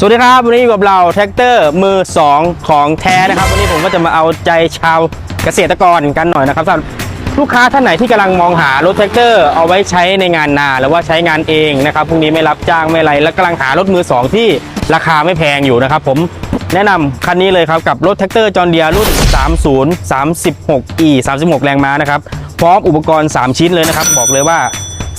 สวัสดีครับ วันนี้อยู่กับเราแท็กเตอร์มือ 2 ของแท้นะครับ วันนี้ผมก็จะมาเอาใจชาวเกษตรกรกันหน่อยนะครับสำหรับลูกค้าท่านไหนที่กำลังมองหารถแท็กเตอร์เอาไว้ใช้ในงานนาหรือว่าใช้งานเองนะครับพรุ่งนี้ไม่รับจ้างไม่อะไร แล้วกำลังหารถมือ 2 ที่ราคาไม่แพงอยู่นะครับผมแนะนำคันนี้เลยครับกับรถแท็กเตอร์จอร์เดียรุ่น 30 36 e 36 แรงม้านะครับพร้อมอุปกรณ์ 3 ชิ้นเลยนะครับบอกเลยว่า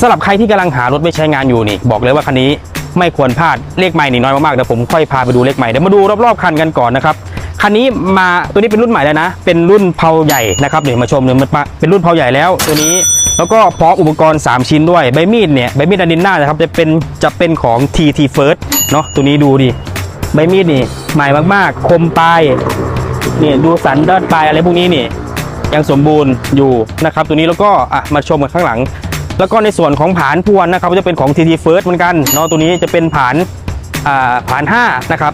สำหรับใครที่กำลังหารถไม่ใช้งานอยู่นี่ บอกเลยว่าคันนี้ ไม่ควรพลาดเลขใหม่นี่น้อยมากๆเดี๋ยวผมค่อยพาไปดูเลขใหม่เดี๋ยวมาดูรอบๆคันกันก่อนนะครับคันนี้มาตัวนี้เป็นรุ่นใหม่แล้วนะ เป็นรุ่นเพาใหญ่นะครับเดี๋ยวมาชมเลยมันเป็นรุ่นเพาใหญ่แล้วตัวนี้แล้วก็พร้อมอุปกรณ์ 3 ชิ้นด้วยใบมีดเนี่ยใบมีดอันดินหน้านะครับจะเป็นจะเป็นของ TT First เนาะตัวนี้ดูดิใบมีดนี่ใหม่มากๆ คมปลายเนี่ยดูสันด้านปลายอะไรพวกนี้นี่ยังสมบูรณ์อยู่นะครับ ตัวนี้แล้วก็อะมาชมกันข้างหลัง แล้วก็ในส่วนของผานพวนนะครับก็จะเป็นของ TT First เหมือนกันเนาะตัวนี้จะเป็นผานอ่าผาน5นะครับ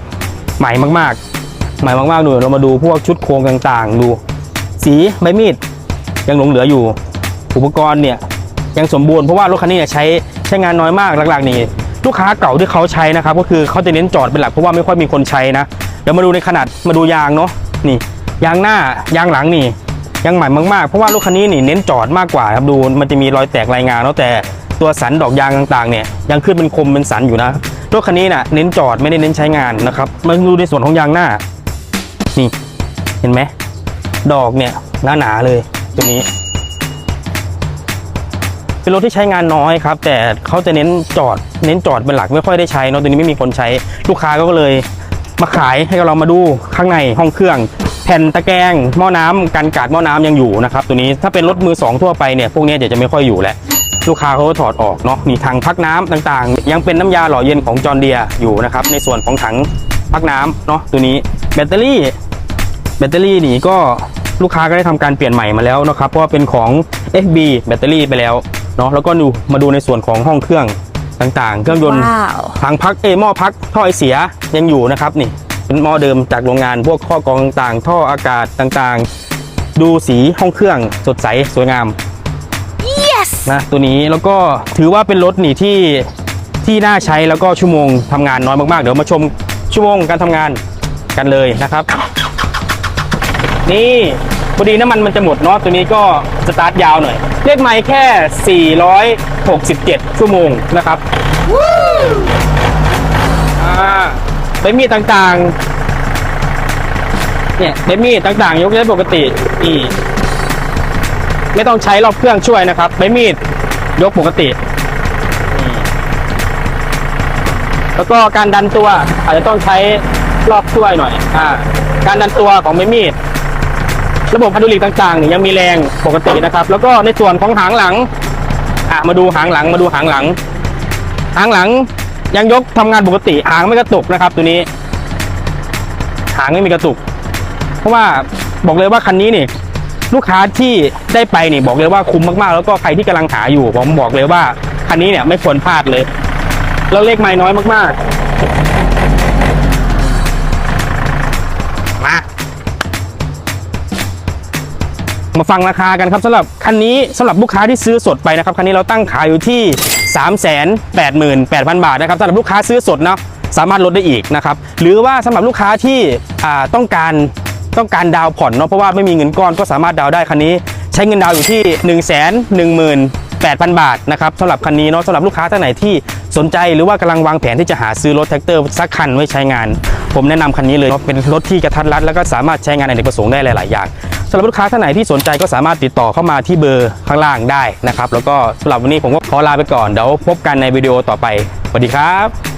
ใหม่มากๆ ใหม่มากๆดูเรามาดูพวกชุดโครงต่างๆ ดู สีใบมีดยังหลงเหลืออยู่ อุปกรณ์เนี่ยยังสมบูรณ์เพราะว่ารถคันนี้เนี่ยใช้ใช้งานน้อยมากหลักๆนี่ลูกค้าเก่าที่เขาใช้นะครับ ก็คือเขาจะเน้นจอดเป็นหลักเพราะว่าไม่ค่อยมีคนใช้นะเดี๋ยวมาดูในขนาดมาดูยางเนาะนี่ ยางหน้ายางหลังนี่ ยังใหม่มากๆ เพราะว่ารถคันนี้นี่เน้นจอดมากกว่าครับดูมันจะมีรอยแตกรายงานแล้วแต่ตัวสันดอกยางต่างๆเนี่ยยังขึ้นเป็นคมเป็นสันอยู่นะรถคันนี้น่ะเน้นจอดไม่ได้เน้นใช้งานนะครับมาดูในส่วนของยางหน้า นี่เห็นไหมดอกเนี่ยหนาๆเลยตัวนี้ เป็นรถที่ใช้งานน้อยครับ แต่เขาจะเน้นจอด เน้นจอดเป็นหลักไม่ค่อยได้ใช้เนอะตัวนี้ไม่มีคนใช้ ลูกค้าก็เลยมาขายให้เรามาดูข้างในห้องเครื่อง แผ่นตะแกรงหม้อน้ำกันกาดหม้อน้ำยังอยู่นะครับตัวนี้ถ้าเป็นรถมือสองทั่วไปเนี่ยพวกนี้เดี๋ยวจะไม่ค่อยอยู่แล้วลูกค้าเขาก็ถอดออกเนาะนี่ถังพักน้ำต่างๆ ยังเป็นน้ำยาหล่อเย็นของจอร์เดียอยู่นะครับในส่วนของถังพักน้ำเนาะตัวนี้แบตเตอรี่ แบตเตอรี่นี่ก็ลูกค้าก็ได้ทำการเปลี่ยนใหม่มาแล้วนะครับเพราะว่าเป็นของ FB แบตเตอรี่ไปแล้วเนาะแล้วก็ดูมาดูในส่วนของห้องเครื่องต่างๆ เครื่องยนต์ว้าวถังพักเอยหม้อพักท่อไอเสียยังอยู่นะครับนี่ เป็นหม้อเดิมจากโรงงานพวกข้อกรองต่างๆท่ออากาศต่างๆ ดูสีห้องเครื่องสดใสสวยงาม yes นะตัวนี้แล้วก็ถือว่าเป็นรถนี่ที่ที่น่าใช้แล้วก็ชั่วโมงทำงานน้อยมากๆ เดี๋ยวมาชมชั่วโมงการทำงานกันเลยนะครับ นี่พอดีน้ำมันมันจะหมดเนาะตัวนี้ก็สตาร์ทยาวหน่อยเลขไมล์แค่ 467 ชั่วโมงนะครับอ่า ใบมีดต่างๆ เนี่ยใบมีดต่างๆ ยกได้ปกตินี่ไม่ต้องใช้รอบเครื่องช่วยนะครับใบมีดยกปกติ แล้วก็การดันตัวอาจจะต้องใช้รอบช่วยหน่อย อ่า การดันตัวของใบมีด ระบบพันธุลิกต่างๆเนี่ยยังมีแรงปกตินะครับ แล้วก็ในส่วนของหางหลัง อะมาดูหางหลังมาดูหางหลัง หางหลัง ยังยกทำงานปกติหางไม่กระตุกนะครับ ตัวนี้ หางไม่มีกระตุก เพราะว่าบอกเลยว่าคันนี้นี่ลูกค้าที่ได้ไปนี่บอกเลยว่าคุ้มมากๆ แล้วก็ใครที่กำลังหาอยู่ ผมบอกเลยว่าคันนี้เนี่ยไม่ควรพลาดเลย แล้วเลขไม้น้อยมากๆ มาฟังราคากันครับสำหรับคันนี้สำหรับลูกค้าที่ซื้อสดไปนะครับคันนี้เราตั้งขายอยู่ที่ 388,000 บาทนะครับสำหรับลูกค้าซื้อสดเนาะสามารถลดได้อีกนะครับหรือว่าสำหรับลูกค้าที่ต้องการต้องการดาวผ่อนเนาะเพราะว่าไม่มีเงินก้อนก็สามารถดาวได้คันนี้ ใช้เงินดาวอยู่ที่ 1 1 1 8,000 บาทนะครับสำหรับคันนี้เนาะสำหรับลูกค้าท่านไหนที่สนใจหรือว่ากำลังวางแผนที่จะหาซื้อรถแท็กเตอร์สักคันไว้ใช้งาน ผมแนะนำคันนี้เลยเป็นรถที่กระทัดรัดแล้วก็สามารถใช้งานในเอกประสงค์ได้หลาย ๆ อย่างำหรับลูกค้าท่านไหนที่สนใจก็สามารถติดต่อเข้ามาที่เบอร์ข้างล่างได้นะครับ แล้วก็สำหรับวันนี้ผมก็ขอลาไปก่อนเดี๋ยวพบกันในวิดีโอต่อไปสวัสดีครับ